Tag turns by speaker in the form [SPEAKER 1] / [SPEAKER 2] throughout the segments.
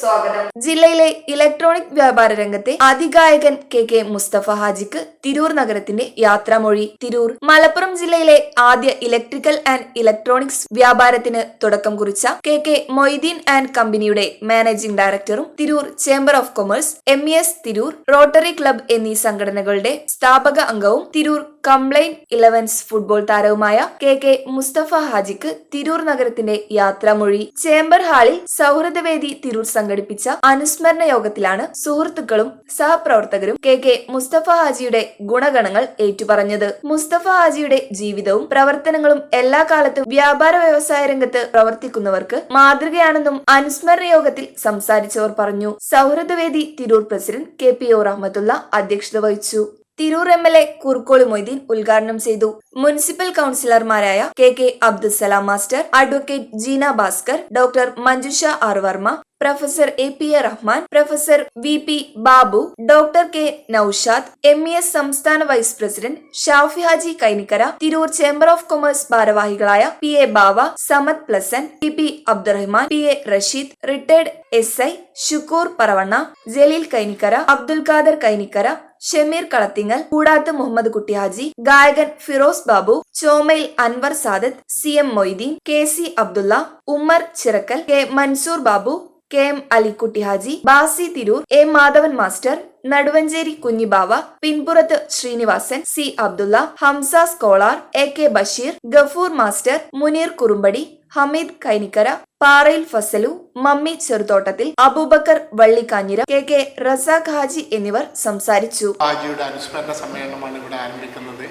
[SPEAKER 1] സ്വാഗതം.
[SPEAKER 2] ജില്ലയിലെ ഇലക്ട്രോണിക് വ്യാപാര രംഗത്തെ അതിഗായകൻ കെ കെ മുസ്തഫ ഹാജിക്ക് തിരൂർ നഗരത്തിന്റെ യാത്രാമൊഴി. തിരൂർ മലപ്പുറം ജില്ലയിലെ ആദ്യ ഇലക്ട്രിക്കൽ ആൻഡ് ഇലക്ട്രോണിക്സ് വ്യാപാരത്തിന് തുടക്കം കുറിച്ച കെ കെ മൊയ്തീൻ ആൻഡ് കമ്പനിയുടെ മാനേജിംഗ് ഡയറക്ടറും Tirur chamber of commerce M S Tirur rotary club എന്നീ സംഘടനകളുടെ സ്ഥാപക അംഗവും തിരൂർ കംപ്ലൈന്റ് ഇലവൻസ് ഫുട്ബോൾ താരവുമായ കെ കെ മുസ്തഫ ഹാജിക്ക് തിരൂർ നഗരത്തിന്റെ യാത്രാമൊഴി. ചേംബർ ഹാളിൽ സൗഹൃദവേദി തിരൂർ സംഘടിപ്പിച്ച അനുസ്മരണ യോഗത്തിലാണ് സുഹൃത്തുക്കളും സഹപ്രവർത്തകരും കെ കെ മുസ്തഫ ഹാജിയുടെ ഗുണഗണങ്ങൾ ഏറ്റുപറഞ്ഞത്. മുസ്തഫ ഹാജിയുടെ ജീവിതവും പ്രവർത്തനങ്ങളും എല്ലാ കാലത്തും വ്യാപാര വ്യവസായ രംഗത്ത് പ്രവർത്തിക്കുന്നവർക്ക് മാതൃകയാണെന്നും അനുസ്മരണ യോഗത്തിൽ സംസാരിച്ചവർ പറഞ്ഞു. സൗഹൃദവേദി Tirur president K P O Rahmathulla അധ്യക്ഷത വഹിച്ചു. Tirur M L A Kurukkoli Moideen ഉദ്ഘാടനം ചെയ്തു. Municipal കൌൺസിലർമാരായ K K Abdussalam master advocate Jeena Bhaskar doctor Manjusha R Varma professor A P A Rahman professor V P Babu doctor K Noushad M E S സംസ്ഥാന vice president Shafi Haji Kainikkara Tirur chamber of commerce ഭാരവാഹികളായ P A Bava Samad pleasant T P Abdurahman P A Rasheed retired S I Shukkur Paravanna Jaleel Kainikkara Abdul Khader Kainikkara Shameer Kalathingal Koodath Muhammad Kuttihaji ഗായകൻ Firoz Babu Chomayil Anwar Sadath C M Moideen K C Abdulla Ummer Chirakkal K Mansoor Babu K M Alikutty Haji Basi Tirur A Madhavan master Naduvancheri Kunhibava Pinpurath Srinivasan C Abdulla Hamza scholar A K Basheer Gafoor master Muneer Kurumbadi Hameed Kainikkara Parayil Fasalu Mammi Cheruthottathil Aboobacker Vallikkanjira K K Razak Haji എന്നിവർ സംസാരിച്ചു.
[SPEAKER 3] ഹാജിയുടെ അനുസ്മരണ സമ്മേളനമാണ് ഇവിടെ ആരംഭിക്കുന്നത്.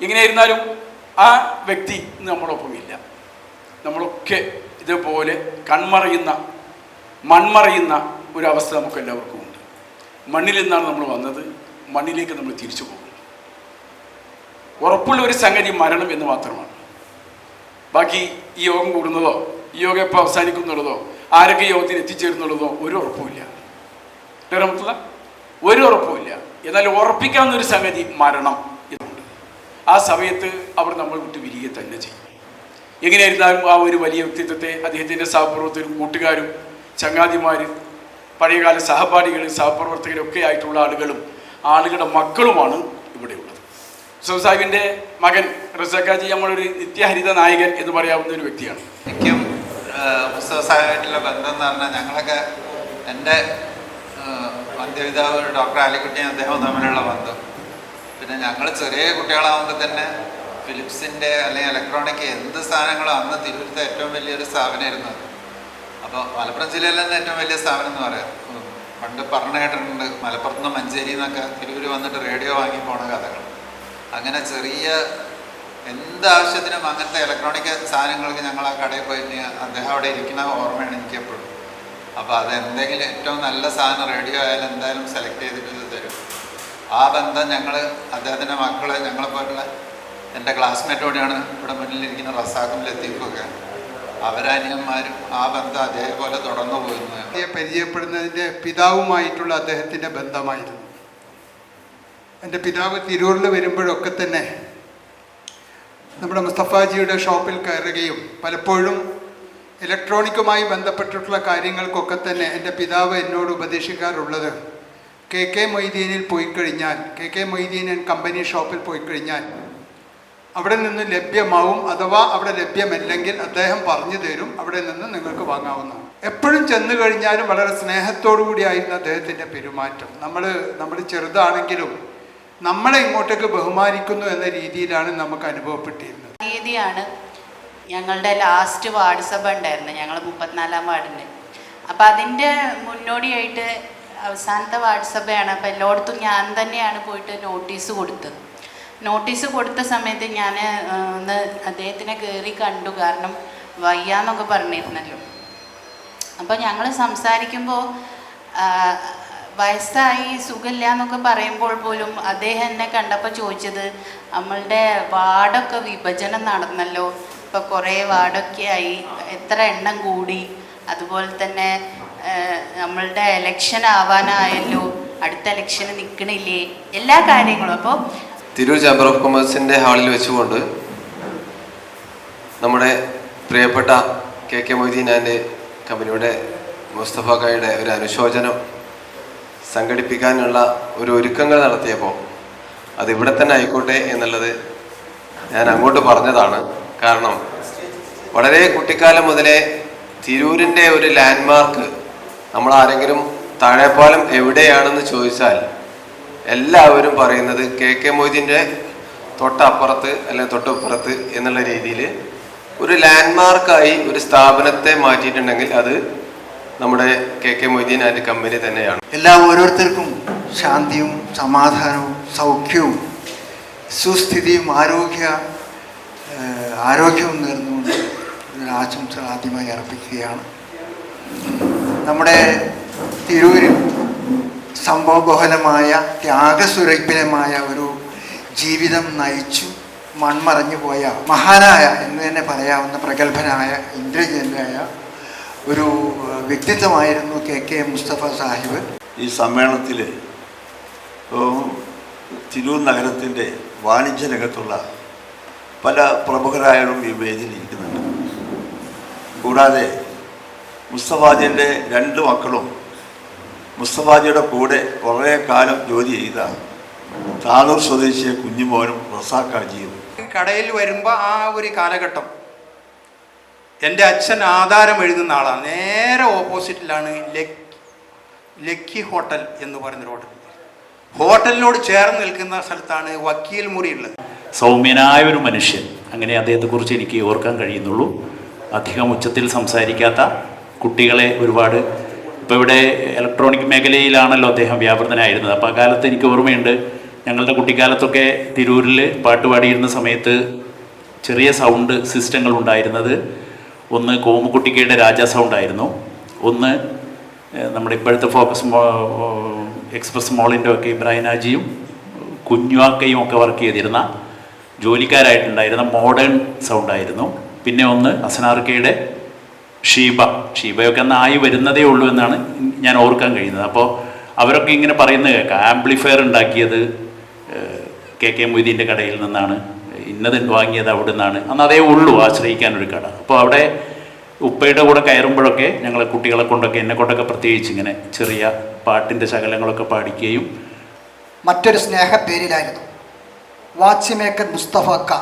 [SPEAKER 4] എങ്ങനെയായിരുന്നാലും ആ വ്യക്തി നമ്മളൊപ്പമില്ല. നമ്മളൊക്കെ ഇതുപോലെ കൺമറയുന്ന മൺമറയുന്ന ഒരു അവസ്ഥ നമുക്ക് എല്ലാവർക്കും ഉണ്ട്. മണ്ണിൽ നിന്നാണ് നമ്മൾ വന്നത്. മണ്ണിലേക്ക് നമ്മൾ തിരിച്ചു പോകും. ഉറപ്പുള്ള ഒരു സംഗതി മരണം എന്ന് മാത്രമാണ്. ബാക്കി ഈ യോഗം കൂടുന്നതോ ഈ യോഗം എപ്പോൾ അവസാനിക്കുന്നുള്ളതോ ആരൊക്കെ യോഗത്തിന് എത്തിച്ചേരുന്നുള്ളതോ ഒരു ഉറപ്പുമില്ല. അല്ലേ ഒരു ഉറപ്പുമില്ല. എന്നാൽ ഉറപ്പിക്കാവുന്ന ഒരു സംഗതി മരണം എന്നുണ്ട്. ആ സമയത്ത് അവർ നമ്മൾ വിട്ട് വിരിയെ തന്നെ ചെയ്യും. എങ്ങനെയായിരുന്നാലും ആ ഒരു വലിയ വ്യക്തിത്വത്തെ അദ്ദേഹത്തിന്റെ സഹപ്രവർത്തകരും കൂട്ടുകാരും ചങ്ങാതിമാരും പഴയകാല സഹപാഠികളും സഹപ്രവർത്തകരും ഒക്കെ ആയിട്ടുള്ള ആളുകളും ആളുകളുടെ മക്കളുമാണ് ഇവിടെയുള്ളത് ഹുസൈൻ സാഹിബിന്റെ മകൻ റസാഖാജി നമ്മളൊരു നിത്യഹരിത നായകൻ എന്ന് പറയാവുന്ന ഒരു വ്യക്തിയാണ്.
[SPEAKER 5] എനിക്കും ഹുസൈൻ സാഹിബായിട്ടുള്ള ബന്ധം എന്ന് പറഞ്ഞാൽ ഞങ്ങളൊക്കെ എന്റെ വന്ധ്യപിതാവ് ഡോക്ടർ ആലിക്കുട്ടിയും അദ്ദേഹവും തമ്മിലുള്ള ബന്ധം. പിന്നെ ഞങ്ങൾ ചെറിയ കുട്ടികളാകുമ്പോൾ തന്നെ ഫിലിപ്സിന്റെ അല്ലെങ്കിൽ ഇലക്ട്രോണിക് എന്ത് സാധനങ്ങളും അന്ന് തിരുവനന്തപുരത്തെ ഏറ്റവും വലിയൊരു സ്ഥാപനമായിരുന്നു അപ്പോൾ മലപ്പുറം ജില്ലയിലെ തന്നെ ഏറ്റവും വലിയ സ്ഥാപനം എന്ന് പറയാം. പണ്ട് പറഞ്ഞു കേട്ടിട്ടുണ്ട് മലപ്പുറത്ത് നിന്ന് മഞ്ചേരി നിന്നൊക്കെ തിരൂർ വന്നിട്ട് റേഡിയോ വാങ്ങി പോണ കഥകൾ. അങ്ങനെ ചെറിയ എന്താവശ്യത്തിനും അങ്ങനത്തെ ഇലക്ട്രോണിക് സാധനങ്ങൾക്ക് ഞങ്ങൾ ആ കടയിൽ പോയി അദ്ദേഹം അവിടെ ഇരിക്കുന്ന ഓർമ്മയാണ് എനിക്ക് എപ്പോഴും. അപ്പോൾ അത് എന്തെങ്കിലും ഏറ്റവും നല്ല സാധനം റേഡിയോ ആയാലും എന്തായാലും സെലക്ട് ചെയ്തിട്ട് തരും. ആ ബന്ധം ഞങ്ങൾ അദ്ദേഹത്തിന്റെ മക്കൾ ഞങ്ങളെപ്പോലുള്ള എന്റെ ക്ലാസ്മേറ്റോടെയാണ് ഇവിടെ മുന്നിലിരിക്കുന്ന റസാഖും ലത്തീഫൊക്കെ അവരനിയന്മാരും ആ ബന്ധം അതേപോലെ തുടർന്നു പോയിരുന്നു.
[SPEAKER 6] പരിചയപ്പെടുന്നതിന്റെ പിതാവുമായിട്ടുള്ള അദ്ദേഹത്തിന്റെ ബന്ധമായിരുന്നു. എന്റെ പിതാവ് തിരൂരിൽ വരുമ്പോഴൊക്കെ തന്നെ നമ്മുടെ മുസ്തഫാജിയുടെ ഷോപ്പിൽ കയറുകയും പലപ്പോഴും ഇലക്ട്രോണിക്കുമായി ബന്ധപ്പെട്ടിട്ടുള്ള കാര്യങ്ങൾക്കൊക്കെ തന്നെ എന്റെ പിതാവ് എന്നോട് ഉപദേശിക്കാറുള്ളത്. കെ കെ മൊയ്തീനിൽ പോയി കഴിഞ്ഞാൽ കെ കെ മൊയ്തീൻ കമ്പനി ഷോപ്പിൽ പോയി കഴിഞ്ഞാൽ അവിടെ നിന്ന് ലഭ്യമാവും അഥവാ അവിടെ ലഭ്യമല്ലെങ്കിൽ അദ്ദേഹം പറഞ്ഞു തരും. അവിടെ നിന്ന് നിങ്ങൾക്ക് വാങ്ങാവുന്നതാണ്. എപ്പോഴും ചെന്ന് കഴിഞ്ഞാലും വളരെ സ്നേഹത്തോടു കൂടിയായിരുന്നു അദ്ദേഹത്തിന്റെ പെരുമാറ്റം. നമ്മൾ നമ്മൾ ചെറുതാണെങ്കിലും നമ്മളെ ഇങ്ങോട്ടേക്ക് ബഹുമാനിക്കുന്നു എന്ന രീതിയിലാണ് നമുക്ക് അനുഭവപ്പെട്ടിരുന്നത്.
[SPEAKER 7] രീതിയാണ് ഞങ്ങളുടെ ലാസ്റ്റ് വാർഡ് സഭ ഉണ്ടായിരുന്നു ഞങ്ങൾ മുപ്പത്തിനാലാം വാർഡിന്റെ അപ്പം അതിന്റെ മുന്നോടിയായിട്ട് അവസാനത്തെ വാർഡ് സഭയാണ് അപ്പം എല്ലായിടത്തും ഞാൻ തന്നെയാണ് പോയിട്ട് നോട്ടീസ് കൊടുത്തത്. നോട്ടീസ് കൊടുത്ത സമയത്ത് ഞാൻ ഒന്ന് അദ്ദേഹത്തിനെ കയറി കണ്ടു. കാരണം വയ്യാന്നൊക്കെ പറഞ്ഞിരുന്നല്ലോ. അപ്പോൾ ഞങ്ങൾ സംസാരിക്കുമ്പോൾ വയസ്സായി സുഖമില്ല എന്നൊക്കെ പറയുമ്പോൾ പോലും അദ്ദേഹം എന്നെ കണ്ടപ്പോൾ ചോദിച്ചത് നമ്മളുടെ വാർഡൊക്കെ വിഭജനം നടന്നല്ലോ. ഇപ്പോൾ കുറേ വാർഡൊക്കെ ആയി. എത്ര എണ്ണം കൂടി. അതുപോലെ തന്നെ നമ്മളുടെ എലക്ഷൻ ആവാനായല്ലോ. അടുത്ത ഇലക്ഷന് നിൽക്കണില്ലേ എല്ലാ കാര്യങ്ങളും. അപ്പോൾ
[SPEAKER 8] തിരൂർ ചേംബർ ഓഫ് കൊമേഴ്സിന്റെ ഹാളിൽ വെച്ചുകൊണ്ട് നമ്മുടെ പ്രിയപ്പെട്ട കെ കെ മൊയ്തീൻ ആൻഡ് കമ്പനിയുടെ കായുടെ ഒരു അനുശോചനം സംഘടിപ്പിക്കാനുള്ള ഒരു ഒരുക്കങ്ങൾ നടത്തിയപ്പോൾ അതിവിടെ തന്നെ ആയിക്കോട്ടെ എന്നുള്ളത് ഞാൻ അങ്ങോട്ട് പറഞ്ഞതാണ്. കാരണം വളരെ കുട്ടിക്കാലം മുതലേ തിരൂരിന്റെ ഒരു ലാൻഡ്മാർക്ക് നമ്മൾ ആരെങ്കിലും താഴെപ്പാലം എവിടെയാണെന്ന് ചോദിച്ചാൽ എല്ലാവരും പറയുന്നത് കെ കെ മൊയ്തീന്റെ തൊട്ടപ്പുറത്ത് അല്ലെങ്കിൽ തൊട്ടപ്പുറത്ത് എന്നുള്ള രീതിയിൽ ഒരു ലാൻഡ്മാർക്കായി ഒരു സ്ഥാപനത്തെ മാറ്റിയിട്ടുണ്ടെങ്കിൽ അത് നമ്മുടെ K K Moideen and company തന്നെയാണ്.
[SPEAKER 9] എല്ലാ ഓരോരുത്തർക്കും ശാന്തിയും സമാധാനവും സൗഖ്യവും സുസ്ഥിതിയും ആരോഗ്യ ആരോഗ്യവും നേർന്നുകൊണ്ട് ആശംസകൾ ആശംസ ആദ്യമായി അർപ്പിക്കുകയാണ്. നമ്മുടെ തിരൂരിൽ സംഭവബഹുലമായ ത്യാഗസുരഭിലമായ ഒരു ജീവിതം നയിച്ചു മൺമറഞ്ഞു പോയ മഹാനായ എന്ന് തന്നെ പറയാവുന്ന പ്രഗത്ഭനായ ഇന്ദ്രജനായ ഒരു വ്യക്തിത്വമായിരുന്നു കെ കെ മുസ്തഫ സാഹിബ്.
[SPEAKER 10] ഈ സമ്മേളനത്തിൽ തിരൂർ നഗരത്തിന്റെ വാണിജ്യ രംഗത്തുള്ള പല പ്രമുഖരായാലും ഈ വേദിയിൽ ഇരിക്കുന്നുണ്ട്. കൂടാതെ മുസ്തഫാജിന്റെ രണ്ട് മക്കളും മുസ്തഫാജിയുടെ കൂടെ കുറേ കാലം ജോലി ചെയ്ത താനൂർ സ്വദേശിയ കുഞ്ഞുമോനും റസാക്കാജിയും
[SPEAKER 11] കടയിൽ വരുമ്പോൾ ആ ഒരു കാലഘട്ടം. എന്റെ അച്ഛൻ ആധാരം എഴുതുന്ന ആളാണ്. നേരെ ഓപ്പോസിറ്റിലാണ് ലക് ലക്കി ഹോട്ടൽ എന്ന് പറയുന്നൊരു ഹോട്ടൽ. ഹോട്ടലിനോട് ചേർന്ന് നിൽക്കുന്ന സ്ഥലത്താണ് വക്കീൽ മുറി ഉള്ളത്.
[SPEAKER 12] സൗമ്യനായ ഒരു മനുഷ്യൻ. അങ്ങനെ അദ്ദേഹത്തെക്കുറിച്ച് എനിക്ക് ഓർക്കാൻ കഴിയുന്നുള്ളൂ. അധികം ഉച്ചത്തിൽ സംസാരിക്കാത്ത കുട്ടികളെ ഒരുപാട് ഇപ്പോൾ ഇവിടെ ഇലക്ട്രോണിക് മേഖലയിലാണല്ലോ അദ്ദേഹം വ്യാപൃതനായിരുന്നത്. അപ്പോൾ ആ കാലത്ത് എനിക്ക് ഓർമ്മയുണ്ട് ഞങ്ങളുടെ കുട്ടിക്കാലത്തൊക്കെ തിരൂരിൽ പാട്ട് പാടിയിരുന്ന സമയത്ത് ചെറിയ സൗണ്ട് സിസ്റ്റങ്ങൾ ഉണ്ടായിരുന്നത്. ഒന്ന് കോമുകുട്ടിക്കയുടെ രാജ സൗണ്ട് ആയിരുന്നു. ഒന്ന് നമ്മുടെ ഇപ്പോഴത്തെ ഫോക്കസ് എക്സ്പ്രസ് മോളിന്റെ ഒക്കെ ഇബ്രാഹിം ഹാജിയും കുഞ്ഞുവാക്കയും ഒക്കെ വർക്ക് ചെയ്തിരുന്ന ജോലിക്കാരായിട്ടുണ്ടായിരുന്ന മോഡേൺ സൗണ്ടായിരുന്നു പിന്നെ ഒന്ന് അസനാർക്കയുടെ ഷീബ. ഷീബയൊക്കെ ആയി വരുന്നതേ ഉള്ളൂ എന്നാണ് ഞാൻ ഓർക്കാൻ കഴിയുന്നത്. അപ്പോൾ അവരൊക്കെ ഇങ്ങനെ പറയുന്നത് കേൾക്കാം. ആംപ്ലിഫയർ ഉണ്ടാക്കിയത് കെ കെ മൊയ്തീന്റെ കടയിൽ നിന്നാണ്. ഇന്നത് വാങ്ങിയത് അവിടെ നിന്നാണ് അന്ന് അതേ ഉള്ളൂ ആശ്രയിക്കാനൊരു കട. അപ്പോൾ അവിടെ ഉപ്പയുടെ കൂടെ കയറുമ്പോഴൊക്കെ ഞങ്ങളെ കുട്ടികളെ കൊണ്ടൊക്കെ എന്നെ കൊണ്ടൊക്കെ പ്രത്യേകിച്ച് ഇങ്ങനെ ചെറിയ പാട്ടിന്റെ ശകലങ്ങളൊക്കെ പാടിക്കുകയും
[SPEAKER 13] മറ്റൊരു സ്നേഹപ്പേരിലായിരുന്നു. വാച്ച് മേക്കർ മുസ്തഫക്ക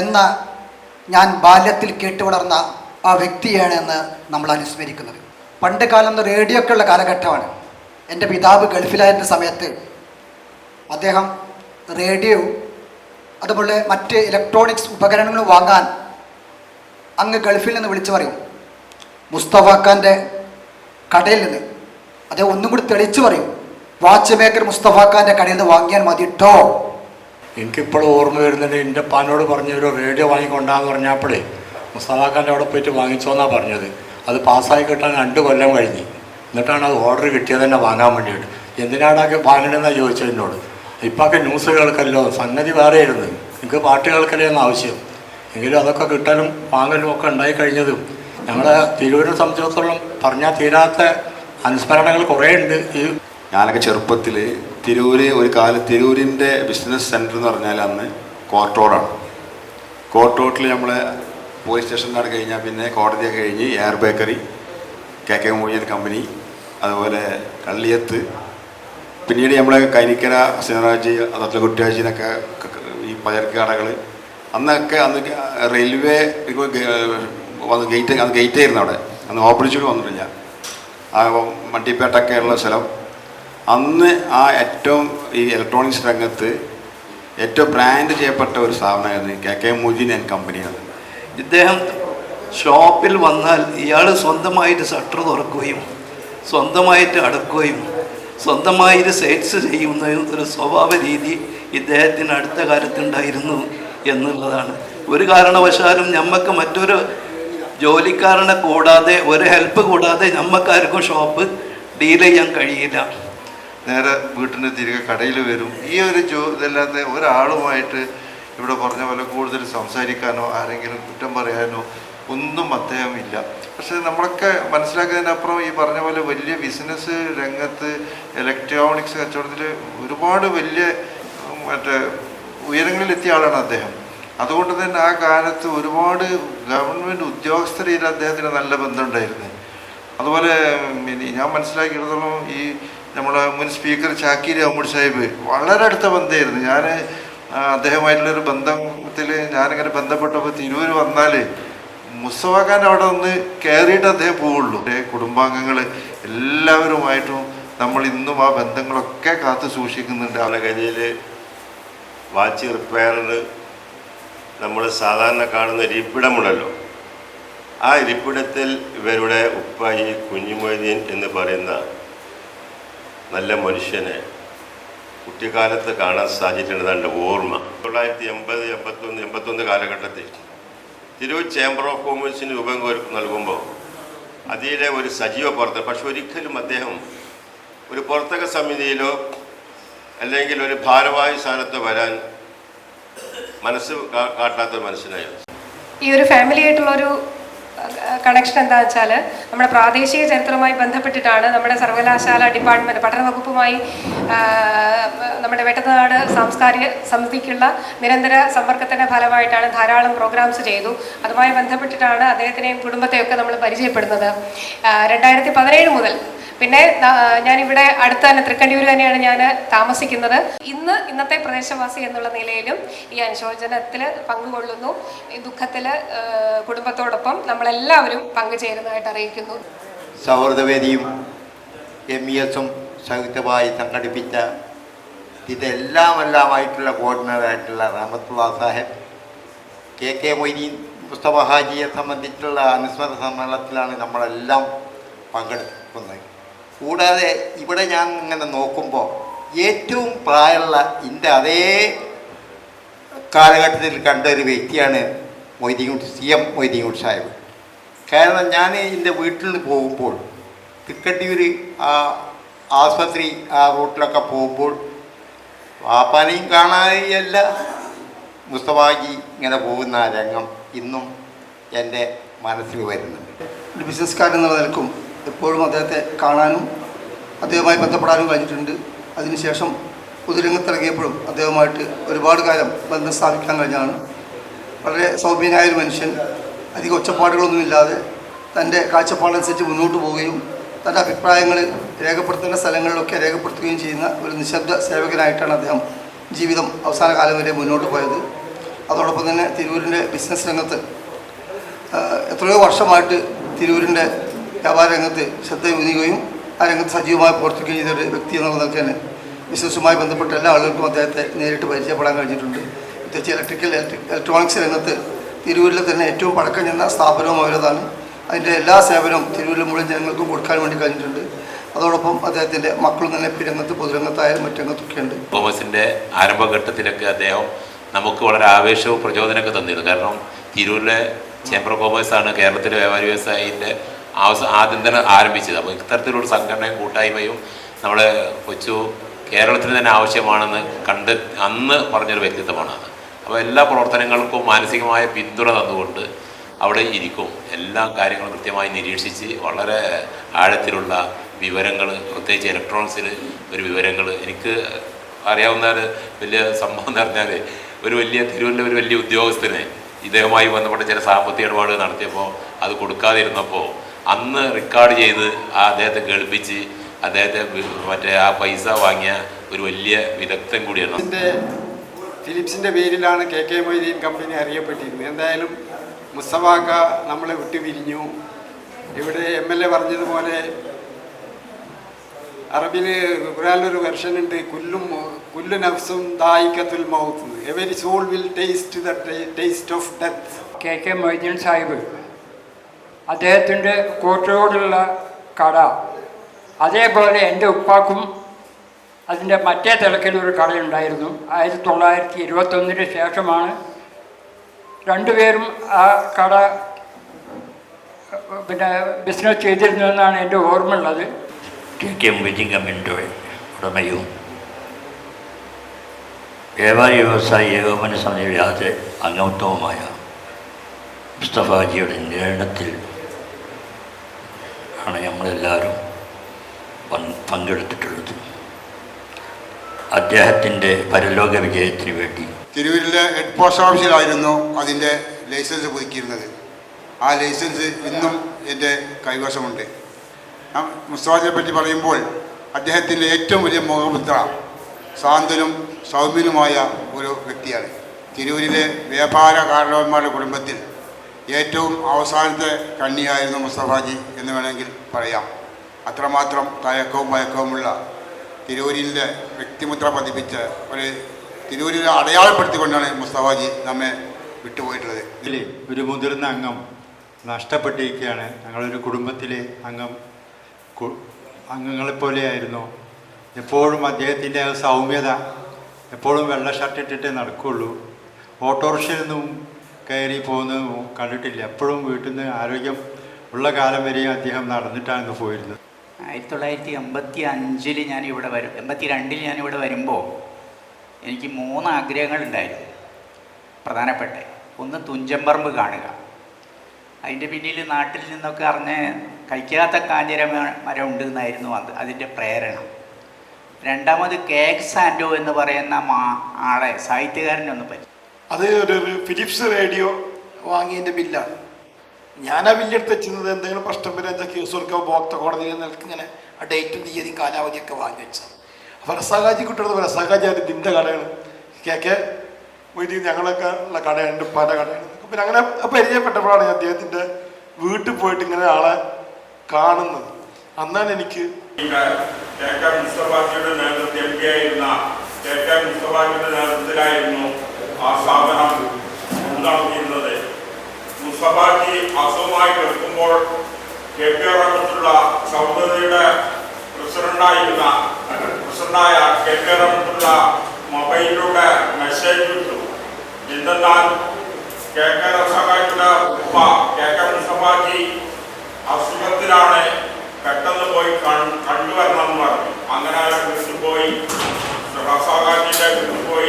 [SPEAKER 13] എന്ന ഞാൻ ബാല്യത്തിൽ കേട്ടുവളർന്ന ആ വ്യക്തിയാണ് എന്ന് നമ്മൾ അനുസ്മരിക്കുന്നത്. പണ്ട് കാലം റേഡിയോ ഒക്കെ ഉള്ള കാലഘട്ടമാണ്. എന്റെ പിതാവ് ഗൾഫിലായിരുന്ന സമയത്ത് അദ്ദേഹം റേഡിയോ അതുപോലെ മറ്റ് ഇലക്ട്രോണിക്സ് ഉപകരണങ്ങൾ വാങ്ങാൻ അങ്ങ് ഗൾഫിൽ നിന്ന് വിളിച്ചു പറയും. മുസ്തഫാക്കാന്റെ കടയിൽ നിന്ന് അദ്ദേഹം ഒന്നും കൂടി തെളിച്ചു പറയും. വാച്ച് മേക്കർ മുസ്തഫാക്കാന്റെ കടയിൽ നിന്ന് വാങ്ങിയാൽ മതി കേട്ടോ
[SPEAKER 11] എനിക്കിപ്പോഴും ഓർമ്മ വരുന്നത് എന്റെ പാനോട് പറഞ്ഞ ഒരു റേഡിയോ വാങ്ങിക്കൊണ്ടാന്ന് പറഞ്ഞപ്പോഴേ മുസ്തഫാഖാന്റെ അവിടെ പോയിട്ട് വാങ്ങിച്ചോന്നാണ് പറഞ്ഞത്. അത് പാസ്സായി കിട്ടാൻ രണ്ട് കൊല്ലം കഴിഞ്ഞ്. എന്നിട്ടാണ് അത് ഓർഡർ കിട്ടിയത് തന്നെ വാങ്ങാൻ വേണ്ടിയിട്ട്. എന്തിനാണൊക്കെ വാങ്ങണമെന്നാണ് ചോദിച്ചത് എന്നോട്. ഇപ്പൊക്കെ ന്യൂസ് കേൾക്കല്ലോ സംഗതി വേറെ നിങ്ങൾക്ക് പാട്ട് പാട്ട് കേൾക്കലേന്ന് ആവശ്യം. എങ്കിലും അതൊക്കെ കിട്ടലും വാങ്ങലും ഒക്കെ ഉണ്ടായി കഴിഞ്ഞതും. ഞങ്ങളെ തിരൂരിനെ സംബന്ധിച്ചിടത്തോളം പറഞ്ഞാൽ തീരാത്ത അനുസ്മരണകൾ കുറേ ഉണ്ട്. ഈ
[SPEAKER 10] ഞാനൊക്കെ ചെറുപ്പത്തിൽ തിരൂര് ഒരു കാലം തിരൂരിന്റെ ബിസിനസ് സെന്റർ എന്ന് പറഞ്ഞാൽ അന്ന് കോർട്ട് റോഡാണ് കോർട്ട് റോഡിൽ നമ്മളെ പോലീസ് സ്റ്റേഷനിലാണ് കഴിഞ്ഞാൽ പിന്നെ കോടതിയൊക്കെ കഴിഞ്ഞ് air bakery K K Mooyyan company അതുപോലെ കള്ളിയത്ത്. പിന്നീട് നമ്മളെ കൈനിക്കര സിനറാജി അതുപോലെ കുട്ടിയാജിനൊക്കെ ഈ പലചരക്ക് കടകൾ അന്നൊക്കെ അന്ന് റെയിൽവേ വന്ന് ഗേറ്റ് അന്ന് ഗേറ്റ് ആയിരുന്നു അവിടെ. അന്ന് ഓപ്പറേഷൻ വന്നിട്ടില്ല. ആ മട്ടിപ്പേട്ടൊക്കെ ഉള്ള സ്ഥലം. അന്ന് ആ ഏറ്റവും ഈ ഇലക്ട്രോണിക്സ് രംഗത്ത് ഏറ്റവും ബ്രാൻഡ് ചെയ്യപ്പെട്ട ഒരു സ്ഥാപനമായിരുന്നു കെ കെ മുജീൻ ആൻഡ് കമ്പനിയാണ്
[SPEAKER 14] ഇദ്ദേഹം ഷോപ്പിൽ വന്നാൽ ഇയാൾ സ്വന്തമായിട്ട് ഷട്ടർ തുറക്കുകയും സ്വന്തമായിട്ട് അടക്കുകയും സ്വന്തമായിട്ട് സെയിൽസ് ചെയ്യുന്ന ഒരു സ്വഭാവ രീതി ഇദ്ദേഹത്തിന് അടുത്ത കാലത്തുണ്ടായിരുന്നു എന്നുള്ളതാണ്. ഒരു കാരണവശാലും നമുക്ക് മറ്റൊരു ജോലിക്കാരനെ കൂടാതെ ഒരു ഹെൽപ്പ് കൂടാതെ നമുക്കാർക്കും ഷോപ്പ് ഡീൽ ചെയ്യാൻ കഴിയില്ല.
[SPEAKER 10] നേരെ വീട്ടിന് തിരികെ കടയിൽ വരും. ഈ ഒരു ജോ ഇതല്ലാതെ ഒരാളുമായിട്ട് ഇവിടെ പറഞ്ഞ പോലെ കൂടുതൽ സംസാരിക്കാനോ ആരെങ്കിലും കുറ്റം പറയാനോ ഒന്നും അദ്ദേഹം ഇല്ല പക്ഷെ നമ്മളൊക്കെ മനസ്സിലാക്കുന്നതിനപ്പുറം ഈ പറഞ്ഞ പോലെ വലിയ ബിസിനസ് രംഗത്ത് ഇലക്ട്രോണിക്സ് കച്ചവടത്തിൽ ഒരുപാട് വലിയ മറ്റേ ഉയരങ്ങളിലെത്തിയ ആളാണ് അദ്ദേഹം. അതുകൊണ്ട് തന്നെ ആ കാലത്ത് ഒരുപാട് ഗവൺമെന്റ് ഉദ്യോഗസ്ഥരിൽ അദ്ദേഹത്തിന് നല്ല ബന്ധമുണ്ടായിരുന്നു.
[SPEAKER 15] അതുപോലെ ഞാൻ മനസ്സിലാക്കിയിടത്തോളം ഈ നമ്മുടെ മുൻ സ്പീക്കർ ചാക്കിരി അഹമ്മദ് സാഹിബ് വളരെ അടുത്ത ബന്ധമായിരുന്നു. ഞാൻ അദ്ദേഹമായിട്ടുള്ളൊരു ബന്ധത്തിൽ ഞാനിങ്ങനെ ബന്ധപ്പെട്ടപ്പോൾ തിരൂർ വന്നാൽ മുസ്തഫാഖാൻ അവിടെ ഒന്ന് കയറിയിട്ട് അദ്ദേഹം പോവുള്ളൂ. എന്റെ കുടുംബാംഗങ്ങൾ എല്ലാവരുമായിട്ടും നമ്മൾ ഇന്നും ആ ബന്ധങ്ങളൊക്കെ കാത്തു സൂക്ഷിക്കുന്നുണ്ട്.
[SPEAKER 16] അവരുടെ കയ്യിൽ വാച്ച് റിപ്പയറിന് നമ്മൾ സാധാരണ കാണുന്ന ഇരിപ്പിടമുണ്ടല്ലോ. ആ ഇരിപ്പിടത്തിൽ ഇവരുടെ ഉപ്പായി കുഞ്ഞുമൊയ്തീൻ എന്ന് പറയുന്ന നല്ല മനുഷ്യനെ കുട്ടിക്കാലത്ത് കാണാൻ സാധിച്ചിട്ടുണ്ട് ഓർമ്മ. തൊള്ളായിരത്തി എൺപത് എൺപത്തൊന്ന് എൺപത്തൊന്ന് കാലഘട്ടത്തിൽ തിരൂർ ചേംബർ ഓഫ് കോമേഴ്സിന് രൂപം നൽകുമ്പോൾ അതിലെ ഒരു സജീവ പുറത്ത് പക്ഷെ ഒരിക്കലും അദ്ദേഹം ഒരു പുറത്തക സമിതിയിലോ അല്ലെങ്കിൽ ഒരു ഭാരവാഹി സ്ഥാനത്തോ വരാൻ മനസ്സ് കാട്ടാത്ത മനുഷ്യനായിരുന്നു.
[SPEAKER 17] ഈ ഒരു ഫാമിലി ആയിട്ടുള്ള ഒരു കണക്ഷൻ എന്താ വെച്ചാൽ നമ്മുടെ പ്രാദേശിക ചരിത്രവുമായി ബന്ധപ്പെട്ടിട്ടാണ് നമ്മുടെ സർവകലാശാല ഡിപ്പാർട്ട്മെന്റ് പഠനവകുപ്പുമായി നമ്മുടെ വെട്ടനാട് സാംസ്കാരിക സമിതിക്കുള്ള നിരന്തര സമ്പർക്കത്തിന്റെ ഫലമായിട്ടാണ് ധാരാളം പ്രോഗ്രാംസ് ചെയ്തു. അതുമായി ബന്ധപ്പെട്ടിട്ടാണ് അദ്ദേഹത്തിനെയും കുടുംബത്തെയൊക്കെ നമ്മൾ പരിചയപ്പെടുന്നത്. രണ്ടായിരത്തി പതിനേഴ് മുതൽ പിന്നെ ഞാനിവിടെ അടുത്ത് തന്നെ തൃക്കണ്ടിയൂർ തന്നെയാണ് ഞാൻ താമസിക്കുന്നത്. ഇന്ന് ഇന്നത്തെ പ്രദേശവാസി എന്നുള്ള നിലയിലും ഈ അനുശോചനത്തിൽ പങ്കുകൊള്ളുന്നു. ഈ ദുഃഖത്തിൽ കുടുംബത്തോടൊപ്പം നമ്മളെല്ലാവരും പങ്കുചേരുന്നതായിട്ട് അറിയിക്കുന്നു.
[SPEAKER 18] സൗഹൃദവേദിയും എം ഇ എസും സംയുക്തമായി സംഘടിപ്പിച്ച ഇതെല്ലാം എല്ലാമായിട്ടുള്ള കോർഡിനറായിട്ടുള്ള റഹമത്തുള്ള സാഹിബ് കെ കെ മൊയ്തീൻ മുസ്തഫ ഹാജിയെ സംബന്ധിച്ചുള്ള അനുസ്മരണ സമ്മേളനത്തിലാണ് നമ്മളെല്ലാം പങ്കെടുക്കുന്നത്. കൂടാതെ ഇവിടെ ഞാൻ ഇങ്ങനെ നോക്കുമ്പോൾ ഏറ്റവും പ്രായമുള്ള എന്റെ അതേ കാലഘട്ടത്തിൽ കണ്ട ഒരു വ്യക്തിയാണ് മൊയ്തീൻകുട്ടി സി എം മൊയ്തീൻകുട്ടി സാഹിബ്. കാരണം ഞാൻ എന്റെ വീട്ടിൽ നിന്ന് പോകുമ്പോൾ തിക്കട്ടിയൂർ ആ ആസ്പത്രി ആ റൂട്ടിലൊക്കെ പോകുമ്പോൾ വാപ്പാനെയും കാണാതെയല്ല മുസ്തഫാജി ഇങ്ങനെ പോകുന്ന രംഗം ഇന്നും എന്റെ മനസ്സിൽ വരുന്നുണ്ട്.
[SPEAKER 19] ഒരു ബിസിനസ്സുകാരൻ എന്നുള്ള നിലക്കും എപ്പോഴും അദ്ദേഹത്തെ കാണാനും അദ്ദേഹവുമായി ബന്ധപ്പെടാനും കഴിഞ്ഞിട്ടുണ്ട്. അതിനുശേഷം പൊതുരംഗത്തിറങ്ങിയപ്പോഴും അദ്ദേഹവുമായിട്ട് ഒരുപാട് കാലം ബന്ധം സ്ഥാപിക്കാൻ കഴിഞ്ഞാണ്. വളരെ സൗമ്യനായ ഒരു മനുഷ്യൻ അധികം ഒച്ചപ്പാടുകളൊന്നുമില്ലാതെ തന്റെ കാഴ്ചപ്പാടനുസരിച്ച് മുന്നോട്ട് പോവുകയും തന്റെ അഭിപ്രായങ്ങൾ രേഖപ്പെടുത്തേണ്ട സ്ഥലങ്ങളിലൊക്കെ രേഖപ്പെടുത്തുകയും ചെയ്യുന്ന ഒരു നിശബ്ദ സേവകനായിട്ടാണ് അദ്ദേഹം ജീവിതം അവസാന കാലം വരെ മുന്നോട്ട് പോയത്. അതോടൊപ്പം തന്നെ തിരൂരിന്റെ ബിസിനസ് രംഗത്ത് എത്രയോ വർഷമായിട്ട് തിരൂരിന്റെ വ്യാപാര രംഗത്ത് ശ്രദ്ധയൂന്നുകയും ആ രംഗത്ത് സജീവമായി പ്രവർത്തിക്കുകയും ചെയ്ത ഒരു വ്യക്തി എന്നുള്ള നിലയ്ക്ക് തന്നെ ബിസിനസ്സുമായി ബന്ധപ്പെട്ട എല്ലാ ആളുകൾക്കും അദ്ദേഹത്തെ നേരിട്ട് പരിചയപ്പെടാൻ കഴിഞ്ഞിട്ടുണ്ട്. പ്രത്യേകിച്ച് ഇലക്ട്രിക്കൽ ഇലക്ട്രോണിക്സ് രംഗത്ത് തിരൂരിലെ തന്നെ ഏറ്റവും പഴക്കം ചെന്ന സ്ഥാപനവും അവരതാണ്. അതിന്റെ എല്ലാ സേവനവും തിരൂരിലെ മുഴുവൻ ജനങ്ങൾക്കും കൊടുക്കാൻ വേണ്ടി കഴിഞ്ഞിട്ടുണ്ട്. അതോടൊപ്പം അദ്ദേഹത്തിന്റെ മക്കളും തന്നെ രംഗത്ത് പൊതുരംഗത്തായാലും മറ്റു രംഗത്തൊക്കെ ഉണ്ട്.
[SPEAKER 20] തോമസിന്റെ ആരംഭഘട്ടത്തിലൊക്കെ അദ്ദേഹം നമുക്ക് വളരെ ആവേശവും പ്രചോദനമൊക്കെ തന്നിരുന്നു. കാരണം തിരൂരിലെ ചേംബർ ഓഫ് കോമേഴ്സാണ് കേരളത്തിലെ വ്യാപാരി വ്യവസായിന്റെ ആവസ ആദ്യം തന്നെ ആരംഭിച്ചത്. അപ്പോൾ ഇത്തരത്തിലൊരു സംഘടനയും കൂട്ടായ്മയും നമ്മുടെ കൊച്ചു കേരളത്തിന് തന്നെ ആവശ്യമാണെന്ന് കണ്ട് അന്ന് പറഞ്ഞൊരു വ്യക്തിത്വമാണ് അത്. അപ്പോൾ എല്ലാ പ്രവർത്തനങ്ങൾക്കും മാനസികമായ പിന്തുണ തന്നുകൊണ്ട് അവിടെ ഇരിക്കും. എല്ലാ കാര്യങ്ങളും കൃത്യമായി നിരീക്ഷിച്ച് വളരെ ആഴത്തിലുള്ള വിവരങ്ങൾ പ്രത്യേകിച്ച് ഇലക്ട്രോണിക്സിൽ ഒരു വിവരങ്ങൾ. എനിക്ക് അറിയാവുന്ന വലിയ സംഭവം എന്ന് പറഞ്ഞാൽ ഒരു വലിയ തിരുവല്ല ഒരു വലിയ ഉദ്യോഗസ്ഥന് ഇദ്ദേഹവുമായി ബന്ധപ്പെട്ട ചില സാമ്പത്തിക ഇടപാടുകൾ നടത്തിയപ്പോൾ അത് കൊടുക്കാതിരുന്നപ്പോൾ അന്ന് റെക്കോർഡ് ചെയ്ത് ആ അദ്ദേഹത്തെ കേൾപ്പിച്ച് അദ്ദേഹത്തെ മറ്റേ ആ പൈസ വാങ്ങിയ ഒരു വലിയ വിദഗ്ധൻ കൂടിയാണ്.
[SPEAKER 6] ഫിലിപ്സിന്റെ ഫിലിപ്സിന്റെ പേരിലാണ് കെ കെ മൊയ്തീൻ കമ്പനി അറിയപ്പെട്ടിരുന്നത്. എന്തായാലും മുസ്തഫാക്ക നമ്മളെ വിട്ടു പിരിഞ്ഞു. ഇവിടെ എം എൽ എ പറഞ്ഞതുപോലെ അറബിൽ ഖുറാനിലൊരു വെർഷൻ ഉണ്ട് കുല്ലും കുല്ലു നഫ്സും ദായിക്കത്തുൽ mouth. Every soul will taste the taste of death.
[SPEAKER 21] K K Moideen Sahib അദ്ദേഹത്തിന്റെ കോട്ടയോടുള്ള കട. അതേപോലെ എന്റെ ഉപ്പാക്കും അതിന്റെ മറ്റേ തിളക്കിലൊരു കടയുണ്ടായിരുന്നു. ആയിരത്തി തൊള്ളായിരത്തി ഇരുപത്തൊന്നിന് ശേഷമാണ് രണ്ടുപേരും ആ കട പിന്നെ ബിസിനസ് ചെയ്തിരുന്നതെന്നാണ് എന്റെ ഓർമ്മയുള്ളത്.
[SPEAKER 12] ടി കെ മൊയ്തീൻ കമ്പനിയുടെ ഉടമയും വ്യാപാരി വ്യവസായി ഏകോപന സമിതിയുടെ ആദ്യ അംഗത്വവുമായ മുസ്തഫാജിയുടെ നിരണത്തിൽ ആണ് നമ്മളെല്ലാവരും പങ്കെടുത്തിട്ടുള്ളത്. അദ്ദേഹത്തിന്റെ പരലോക വിജയത്തിന് വേണ്ടി.
[SPEAKER 22] തിരൂരിലെ ഹെഡ് പോസ്റ്റ് ഓഫീസിലായിരുന്നു അതിന്റെ ലൈസൻസ് പുതുക്കിയിരുന്നത്. ആ ലൈസൻസ് ഇന്നും എന്റെ കൈവശമുണ്ട്. മുസ്തഫാജിയെ പറ്റി പറയുമ്പോൾ അദ്ദേഹത്തിന്റെ ഏറ്റവും വലിയ മുഖമുദ്ര ശാന്തനും സൗമ്യനുമായ ഒരു വ്യക്തിയാണ്. തിരൂരിലെ വ്യാപാര കാരണവന്മാരുടെ കുടുംബത്തിൽ ഏറ്റവും അവസാനത്തെ കണ്ണിയായിരുന്നു മുസ്തഫാജി എന്ന് വേണമെങ്കിൽ പറയാം. അത്രമാത്രം തയക്കവും മയക്കവുമുള്ള തിരൂരിന്റെ വ്യക്തിമുദ്ര പതിപ്പിച്ച് ഒരു തിരൂരിനെ അടയാളപ്പെടുത്തിക്കൊണ്ടാണ് മുസ്തഫാജി നമ്മെ വിട്ടുപോയിട്ടുള്ളത്.
[SPEAKER 23] ഇതിൽ ഒരു മുതിർന്ന അംഗം നഷ്ടപ്പെട്ടിരിക്കുകയാണ്. ഞങ്ങളൊരു കുടുംബത്തിലെ അംഗം അംഗങ്ങളെപ്പോലെയായിരുന്നു. എപ്പോഴും അദ്ദേഹത്തിന്റെ സൗമ്യത എപ്പോഴും വെള്ള ഷർട്ട് ഇട്ടിട്ടേ നടക്കുകയുള്ളൂ. ഓട്ടോറിക്ഷയിലൊന്നും കയറി പോകുന്നത് കണ്ടിട്ടില്ല. എപ്പോഴും വീട്ടിൽ നിന്ന് ആരോഗ്യം ഉള്ള കാലം വരെയും അദ്ദേഹം നടന്നിട്ടാണ് പോയിരുന്നത്.
[SPEAKER 11] ആയിരത്തി തൊള്ളായിരത്തി എൺപത്തി അഞ്ചിൽ ഞാൻ ഇവിടെ വരും എൺപത്തി രണ്ടിൽ ഞാൻ ഇവിടെ വരുമ്പോൾ എനിക്ക് മൂന്ന് ആഗ്രഹങ്ങളുണ്ടായിരുന്നു. പ്രധാനപ്പെട്ട ഒന്ന് തുഞ്ചമ്പറമ്പ് കാണുക. അതിന്റെ പിന്നിൽ നാട്ടിൽ നിന്നൊക്കെ അറിഞ്ഞ് കഴിക്കാത്ത കാഞ്ഞിര മരം ഉണ്ട് എന്നായിരുന്നു അത് അതിന്റെ പ്രേരണ. രണ്ടാമത് കേക്ക് സാൻഡോ എന്ന് പറയുന്ന മാ ആളെ സാഹിത്യകാരനൊന്ന് പറ്റി
[SPEAKER 4] അത് ഒരു ഫിലിപ്സ് റേഡിയോ വാങ്ങിയതിന്റെ ബില്ലാണ് ഞാൻ ആ ബില്ലെടുത്ത് വെച്ചിരുന്നത് എന്തെങ്കിലും പ്രശ്നം വരെ എന്താ കേസ് കൊടുക്കുക ഉപഭോക്തൃ കോടതിയിൽ നിൽക്ക് ഇങ്ങനെ ആ ഡേറ്റും തീയതിയും കാലാവധിയൊക്കെ വാങ്ങി വെച്ചത്. അപ്പോൾ റസാഖാജി കുട്ടിയുടെ റസാഖാജി അത് ഇതിന്റെ കടയാണ്. കെ കെ ഞങ്ങളൊക്കെ ഉള്ള കടയുണ്ട് പല കടയാണ്. പിന്നെ അങ്ങനെ പരിചയപ്പെട്ടപ്പോഴാണ് ഞാൻ അദ്ദേഹത്തിന്റെ വീട്ടിൽ പോയിട്ട് ഇങ്ങനെ ആളെ കാണുന്നത്. അന്നാണ് എനിക്ക്
[SPEAKER 24] നേതൃത്വത്തിലായിരുന്നു ആ സ്ഥാപനം നടത്തിയിരുന്നത് മുസ്തഫാജി അസുഖമായി നിൽക്കുമ്പോൾ കെ പി റഹമത്തുള്ള സൗദയുടെ പ്രസിഡന്റായിരുന്ന പ്രസിഡന്റായ കെ പി റഹമത്തുള്ള മൊബൈലിലൂടെ മെസ്സേജ് വിട്ടു. എന്തെന്നാൽ കെ കെ റസാഖാജിയുടെ ഉപ്പ കെ കെ മുസ്തഫാജി അസുഖത്തിലാണ് പെട്ടെന്ന് പോയി കണ്ടുവരണം എന്ന് പറഞ്ഞു. അങ്ങനെ വീട്ടിൽ പോയി റസാഖാജിന്റെ വീട്ടിൽ പോയി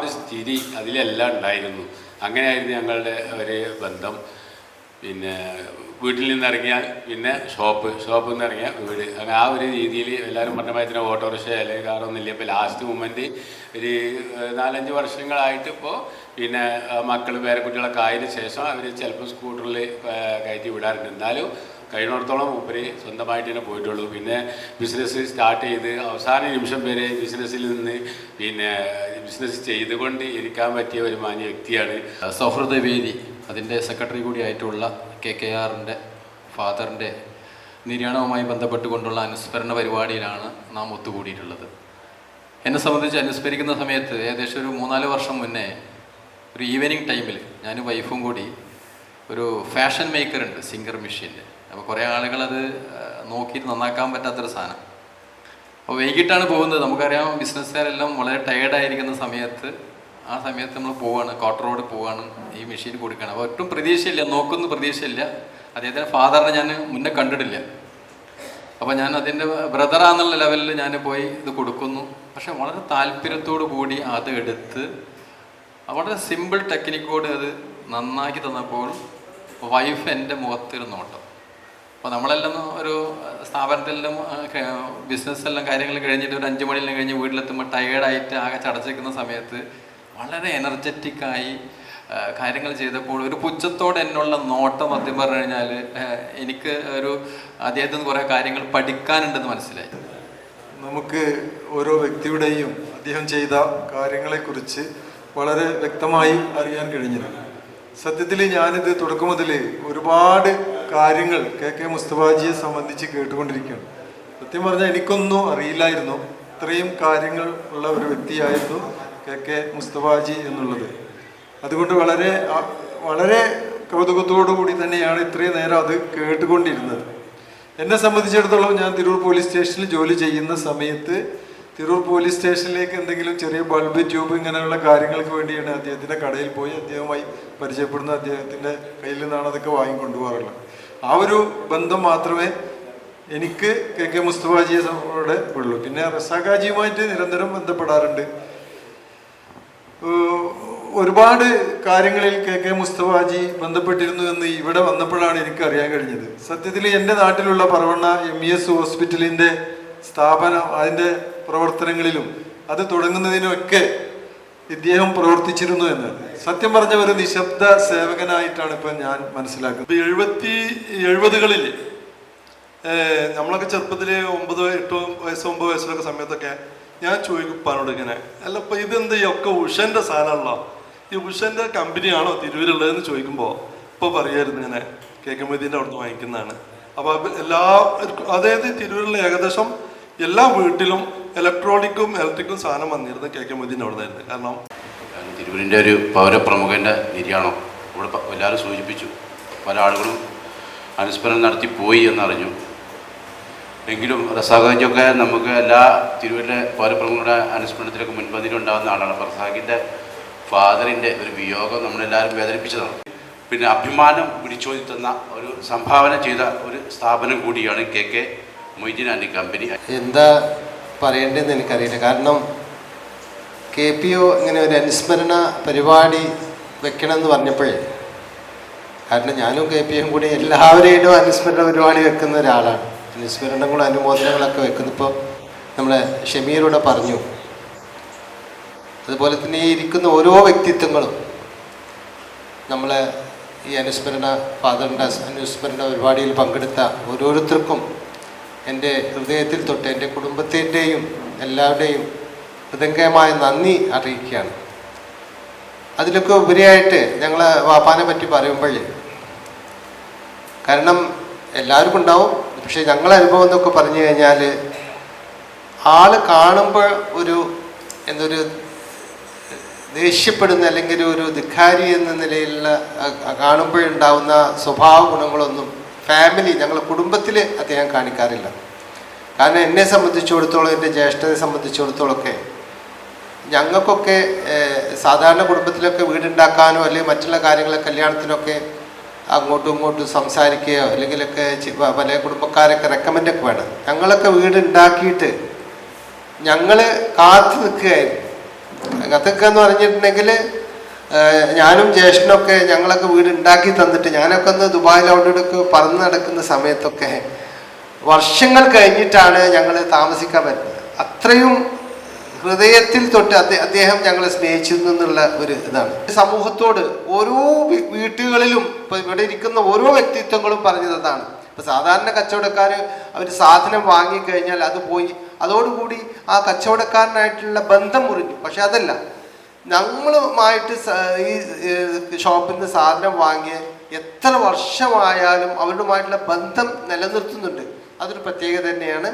[SPEAKER 25] ഒരു സ്ഥിതി അതിലെല്ലാം ഉണ്ടായിരുന്നു. അങ്ങനെയായിരുന്നു ഞങ്ങളുടെ ഒരു ബന്ധം. പിന്നെ വീട്ടിൽ നിന്ന് ഇറങ്ങിയാൽ പിന്നെ ഷോപ്പ് ഷോപ്പിൽ നിന്ന് ഇറങ്ങിയാൽ വീട്. അങ്ങനെ ആ ഒരു രീതിയിൽ എല്ലാവരും പറഞ്ഞ മാതിരി ഓട്ടോറിക്ഷ അല്ലെങ്കിൽ കാറൊന്നും ഇല്ല. ഇപ്പോൾ ലാസ്റ്റ് മൂമെന്റ് ഒരു നാലഞ്ച് വർഷങ്ങളായിട്ട് ഇപ്പോൾ പിന്നെ മക്കൾ പേരക്കുട്ടികളൊക്കെ ആയതിനു ശേഷം അവർ ചിലപ്പോൾ സ്കൂട്ടറിൽ കയറ്റി വിടാറുണ്ട്. എന്നാലും കഴിയുന്നിടത്തോളം മൂപ്പര് സ്വന്തമായിട്ട് തന്നെ പോയിട്ടുള്ളൂ. പിന്നെ ബിസിനസ് സ്റ്റാർട്ട് ചെയ്ത് അവസാന നിമിഷം വരെ ബിസിനസ്സിൽ നിന്ന് പിന്നെ ബിസിനസ് ചെയ്തുകൊണ്ട് ഇരിക്കാൻ പറ്റിയ ഒരു മാന്യ വ്യക്തിയാണ്
[SPEAKER 26] സൗഹൃദവേദി അതിന്റെ സെക്രട്ടറി കൂടിയായിട്ടുള്ള കെ കെ ആറിന്റെ ഫാദറിന്റെ നിര്യാണവുമായി ബന്ധപ്പെട്ടുകൊണ്ടുള്ള അനുസ്മരണ പരിപാടിയിലാണ് നാം ഒത്തുകൂടിയിട്ടുള്ളത്. എന്നെ സംബന്ധിച്ച് അനുസ്മരിക്കുന്ന സമയത്ത് ഏകദേശം ഒരു മൂന്നാൽ വർഷം മുന്നേ ഒരു ഈവനിങ് ടൈമിൽ ഞാൻ വൈഫും കൂടി ഒരു ഫാഷൻ മേക്കറുണ്ട് സിംഗർ മെഷീന്റെ അപ്പോൾ കുറേ ആളുകൾ അത് നോക്കിയിട്ട് നന്നാക്കാൻ പറ്റാത്തൊരു സാധനം. അപ്പോൾ വൈകിട്ടാണ് പോകുന്നത്. നമുക്കറിയാം ബിസിനസ്സുകാരെല്ലാം വളരെ ടയേർഡായിരിക്കുന്ന സമയത്ത് ആ സമയത്ത് നമ്മൾ പോവാണ്. കോട്ടർ റോഡ് പോവാണ്. ഈ മെഷീൻ കൊടുക്കുകയാണ് അപ്പോൾ ഒട്ടും പ്രതീക്ഷയില്ല. നോക്കുന്ന പ്രതീക്ഷയില്ല. അദ്ദേഹത്തിന്റെ ഫാദറിനെ ഞാൻ മുന്നേ കണ്ടിട്ടില്ല. അപ്പോൾ ഞാൻ അതിന്റെ ബ്രദറാന്നുള്ള ലെവലിൽ ഞാൻ പോയി ഇത് കൊടുക്കുന്നു. പക്ഷെ വളരെ താല്പര്യത്തോടു കൂടി അത് എടുത്ത് വളരെ സിമ്പിൾ ടെക്നിക്കോട് അത് നന്നാക്കി തന്നപ്പോൾ വൈഫ് എന്റെ മുഖത്തൊരു നോട്ടം. അപ്പോൾ നമ്മളെല്ലാം ഒരു സ്ഥാപനത്തിലും ബിസിനസ്സെല്ലാം കാര്യങ്ങൾ കഴിഞ്ഞിട്ട് ഒരു അഞ്ച് മണിയെല്ലാം കഴിഞ്ഞ് വീട്ടിലെത്തുമ്പോൾ ടയേർഡായിട്ട് ആകെ ചടച്ചിരിക്കുന്ന സമയത്ത് വളരെ എനർജറ്റിക്കായി കാര്യങ്ങൾ ചെയ്തപ്പോൾ ഒരു പുച്ഛത്തോടെ എന്നുള്ള നോട്ടം സത്യം പറഞ്ഞു കഴിഞ്ഞാൽ എനിക്ക് ഒരു അദ്ദേഹത്തിന് കുറേ കാര്യങ്ങൾ പഠിക്കാനുണ്ടെന്ന് മനസ്സിലായി.
[SPEAKER 27] നമുക്ക് ഓരോ വ്യക്തിയുടെയും അദ്ദേഹം ചെയ്ത കാര്യങ്ങളെക്കുറിച്ച് വളരെ വ്യക്തമായി അറിയാൻ കഴിഞ്ഞിരുന്നു. സത്യത്തിൽ ഞാനിത് തുടക്കം മുതൽ ഒരുപാട് കാര്യങ്ങൾ കെ കെ മുസ്തഫാജിയെ സംബന്ധിച്ച് കേട്ടുകൊണ്ടിരിക്കുകയാണ്. സത്യം പറഞ്ഞാൽ എനിക്കൊന്നും അറിയില്ലായിരുന്നു. ഇത്രയും കാര്യങ്ങൾ ഉള്ള ഒരു വ്യക്തിയായിരുന്നു കെ കെ മുസ്തഫാജി എന്നുള്ളത്. അതുകൊണ്ട് വളരെ വളരെ കൗതുകത്തോടു കൂടി തന്നെയാണ് ഇത്രയും നേരം അത് കേട്ടുകൊണ്ടിരുന്നത്. എന്നെ സംബന്ധിച്ചിടത്തോളം ഞാൻ തിരൂർ പോലീസ് സ്റ്റേഷനിൽ ജോലി ചെയ്യുന്ന സമയത്ത് തിരൂർ പോലീസ് സ്റ്റേഷനിലേക്ക് എന്തെങ്കിലും ചെറിയ ബൾബ് ട്യൂബ് ഇങ്ങനെയുള്ള കാര്യങ്ങൾക്ക് വേണ്ടിയാണ് അദ്ദേഹത്തിന്റെ കടയിൽ പോയി അദ്ദേഹവുമായി പരിചയപ്പെടുന്ന അദ്ദേഹത്തിന്റെ കയ്യിൽ നിന്നാണ് അതൊക്കെ വാങ്ങിക്കൊണ്ടുപോകാറുള്ളത്. ആ ഒരു ബന്ധം മാത്രമേ എനിക്ക് കെ കെ മുസ്തഫാജിയോടെ ഉള്ളൂ. പിന്നെ റസാഖാജിയുമായിട്ട് നിരന്തരം ബന്ധപ്പെടാറുണ്ട്. ഒരുപാട് കാര്യങ്ങളിൽ കെ കെ മുസ്തഫാജി ബന്ധപ്പെട്ടിരുന്നു എന്ന് ഇവിടെ വന്നപ്പോഴാണ് എനിക്ക് അറിയാൻ കഴിഞ്ഞത്. സത്യത്തിൽ എന്റെ നാട്ടിലുള്ള പറവണ്ണ എം ഇ എസ് ഹോസ്പിറ്റലിന്റെ സ്ഥാപനം അതിന്റെ പ്രവർത്തനങ്ങളിലും അത് തുടങ്ങുന്നതിനുമൊക്കെ ഇദ്ദേഹം പ്രവർത്തിച്ചിരുന്നു എന്നാണ് സത്യം പറഞ്ഞ ഒരു നിശബ്ദ സേവകനായിട്ടാണ് ഇപ്പം ഞാൻ മനസ്സിലാക്കുന്നത്.
[SPEAKER 4] എഴുപത്തി എഴുപതുകളിൽ
[SPEAKER 27] നമ്മളൊക്കെ ചെറുപ്പത്തിൽ ഒമ്പത് എട്ട് വയസ്സ് ഒമ്പത് വയസ്സിലൊക്കെ സമയത്തൊക്കെ ഞാൻ ചോദിക്കും ഉപ്പാനോട് ഇങ്ങനെ അല്ല ഇപ്പം ഇതെന്ത് ഒക്കെ ഉഷന്റെ സാധനമാണല്ലോ? ഈ ഉഷന്റെ കമ്പനിയാണോ തിരൂരുള്ളതെന്ന് ചോദിക്കുമ്പോൾ ഇപ്പോൾ പറയായിരുന്നു ഇങ്ങനെ കെ കെ മൊയ്തീന്റെ അവിടുന്ന് വാങ്ങിക്കുന്നതാണ്. അപ്പോൾ എല്ലാ അതായത് തിരൂരിലെ ഏകദേശം എല്ലാ വീട്ടിലും ഇലക്ട്രോണിക്കും ഇലക്ട്രിക്കും സാധനം വന്നിരുന്നത് കെ കെ മൊയ്തീന്റെ അവിടെ നിന്നായിരുന്നു കാരണം
[SPEAKER 28] തിരുവനന്തപുരത്തിന്റെ ഒരു പൗരപ്രമുഖന്റെ നിര്യാണം ഇവിടെ എല്ലാവരും സൂചിപ്പിച്ചു. പല ആളുകളും അനുസ്മരണം നടത്തി പോയി എന്നറിഞ്ഞു. എങ്കിലും റസാഖാജൊക്കെ നമുക്ക് എല്ലാ തിരുവല്ല പൗരപ്രമുഖരുടെ അനുസ്മരണത്തിലൊക്കെ മുൻപന്തിയിലുണ്ടാകുന്ന ആളാണ്. റസാഖിന്റെ ഫാദറിന്റെ ഒരു വിയോഗം നമ്മളെല്ലാവരും വേദനിപ്പിച്ചതാണ്. പിന്നെ അഭിമാനം വിളിച്ചോതി തന്ന ഒരു സംഭാവന ചെയ്ത ഒരു സ്ഥാപനം കൂടിയാണ് K K Moideen and company.
[SPEAKER 29] എന്താ പറയേണ്ടതെന്ന് എനിക്കറിയില്ല. കാരണം കെ പി ഒ ഇങ്ങനെ ഒരു അനുസ്മരണ പരിപാടി വെക്കണമെന്ന് പറഞ്ഞപ്പോഴേ കാരണം ഞാനും കെ പി എം കൂടി എല്ലാവരെയും അനുസ്മരണ പരിപാടി വെക്കുന്ന ഒരാളാണ്. അനുസ്മരണങ്ങളും അനുമോദനങ്ങളൊക്കെ വെക്കുന്നു ഇപ്പോൾ നമ്മളെ ഷമീറൂടെ പറഞ്ഞു. അതുപോലെ തന്നെ ഈ ഇരിക്കുന്ന ഓരോ വ്യക്തിത്വങ്ങളും നമ്മളെ ഈ അനുസ്മരണ ഫാദറിന്റെ അനുസ്മരണ പരിപാടിയിൽ പങ്കെടുത്ത ഓരോരുത്തർക്കും എന്റെ ഹൃദയത്തിൽ തൊട്ട് എന്റെ കുടുംബത്തിന്റെയും എല്ലാവരുടെയും ഹൃദയമായ നന്ദി അറിയിക്കുകയാണ്. അതിലൊക്കെ ഉപരിയായിട്ട് ഞങ്ങൾ വാപ്പാനെ പറ്റി പറയുമ്പോൾ കാരണം എല്ലാവർക്കും ഉണ്ടാവും. പക്ഷേ ഞങ്ങളെ അനുഭവം എന്നൊക്കെ പറഞ്ഞു കഴിഞ്ഞാൽ ആൾ കാണുമ്പോൾ ഒരു എന്തൊരു ദേഷ്യപ്പെടുന്ന അല്ലെങ്കിൽ ഒരു ധിഖാരി എന്ന നിലയിലുള്ള കാണുമ്പോഴുണ്ടാവുന്ന സ്വഭാവ ഗുണങ്ങളൊന്നും ഫാമിലി ഞങ്ങളുടെ കുടുംബത്തിൽ അദ്ദേഹം കാണിക്കാറില്ല. കാരണം എന്നെ സംബന്ധിച്ചിടത്തോളം എന്റെ ജ്യേഷ്ഠനെ സംബന്ധിച്ചിടത്തോളം ഒക്കെ ഞങ്ങൾക്കൊക്കെ സാധാരണ കുടുംബത്തിലൊക്കെ വീടുണ്ടാക്കാനോ അല്ലെങ്കിൽ മറ്റുള്ള കാര്യങ്ങളെ കല്യാണത്തിനൊക്കെ അങ്ങോട്ടും ഇങ്ങോട്ടും സംസാരിക്കുകയോ അല്ലെങ്കിലൊക്കെ പല കുടുംബക്കാരൊക്കെ റെക്കമെൻഡൊക്കെ വേണം. ഞങ്ങളൊക്കെ വീടുണ്ടാക്കിയിട്ട് ഞങ്ങൾ കാത്തു നിൽക്കുകയായിരുന്നു. കത്തൊക്കെ എന്ന് പറഞ്ഞിട്ടുണ്ടെങ്കിൽ ഞാനും ജ്യേഷ്ഠനൊക്കെ ഞങ്ങളൊക്കെ വീട് ഉണ്ടാക്കി തന്നിട്ട് ഞാനൊക്കെ ഒന്ന് ദുബായിൽ അവിടെ പറന്ന് നടക്കുന്ന സമയത്തൊക്കെ വർഷങ്ങൾ കഴിഞ്ഞിട്ടാണ് ഞങ്ങൾ താമസിക്കാൻ പറ്റുന്നത്. അത്രയും ഹൃദയത്തിൽ തൊട്ട് അദ്ദേഹം ഞങ്ങളെ സ്നേഹിച്ചിരുന്നു എന്നുള്ള ഒരു ഇതാണ്. സമൂഹത്തോട് ഓരോ വീട്ടുകളിലും ഇപ്പൊ ഇവിടെ ഇരിക്കുന്ന ഓരോ വ്യക്തിത്വങ്ങളും പറഞ്ഞത് അതാണ്. ഇപ്പൊ സാധാരണ കച്ചവടക്കാർ അവർ സാധനം വാങ്ങിക്കഴിഞ്ഞാൽ അത് പോയി അതോടുകൂടി ആ കച്ചവടക്കാരനായിട്ടുള്ള ബന്ധം മുറിഞ്ഞു. പക്ഷെ അതല്ല. ഞങ്ങളുമായിട്ട് ഈ ഷോപ്പിൽ നിന്ന് സാധനം വാങ്ങിയ എത്ര വർഷമായാലും അവരുമായിട്ടുള്ള ബന്ധം നിലനിർത്തുന്നുണ്ട്. അതൊരു പ്രത്യേകത തന്നെയാണ്.